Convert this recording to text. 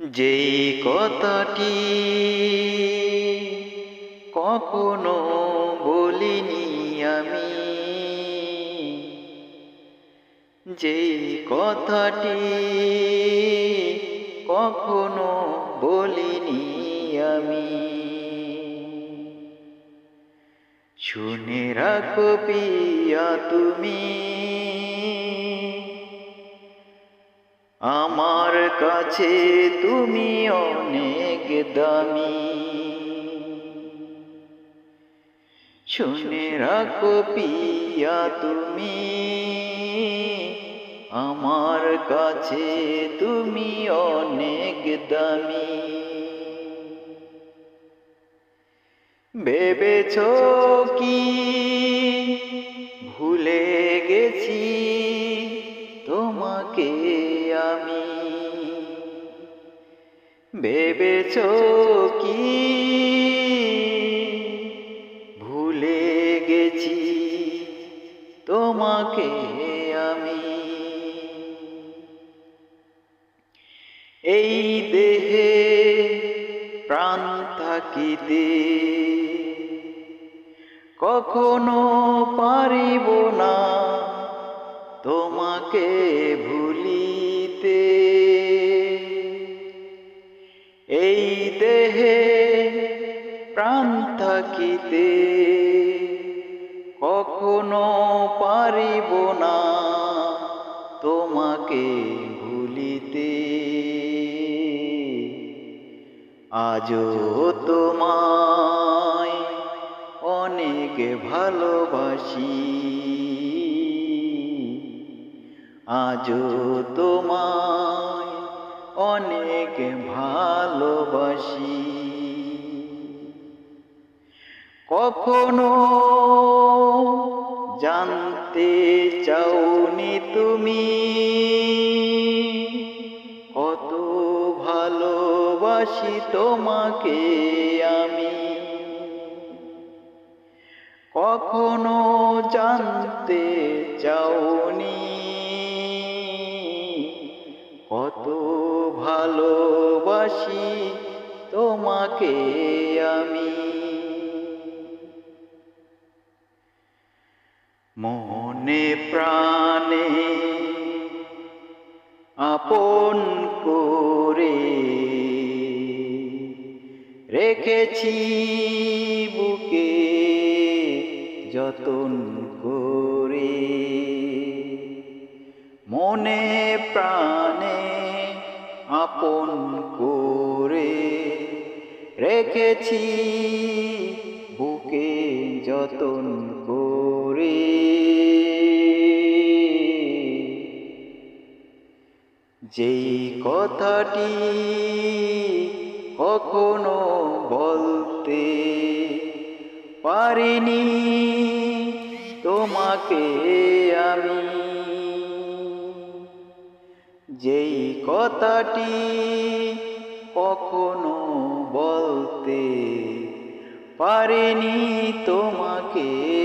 যেই কথাটি কখনো বলিনি আমি যেই কথাটি কখনো বলিনি আমি। শুনে রাখো পিয়া তুমি আমার কাছে তুমি অনেক দামি। শুনে রাখো পিয়া তুমি আমার কাছে তুমি অনেক দামি। ভেবেছ কি? ভুলে গেছি তোমাকে। ভেবেছ কি? ভুলে গেছি তোমাকে আমি। এই দেহে প্রাণ থাকিতে কখনো পারিব না তোমাকে। দেহে প্রাণ থাকিতে কখনো পারিব না তোমাকে ভুলিতে। আজও তোমায় অনেক ভালোবাসি। আজও তোমায় অনেক ভালোবাসি। কখনো জানতে চাওনি তুমি কত ভালোবাসি তোমাকে আমি। কখনো জানতে চাওনি তোমাকে আমি। মনে প্রাণে আপন করে রেখেছি বুকে যতন করে। মনে প্রাণে আপন করে রেখেছি বুকে যতন করে। যেই কথাটি কখনো বলতে পারিনি তোমাকে আমি। যেই কথাটি কখনো বলতে পারেনি তোমাকে।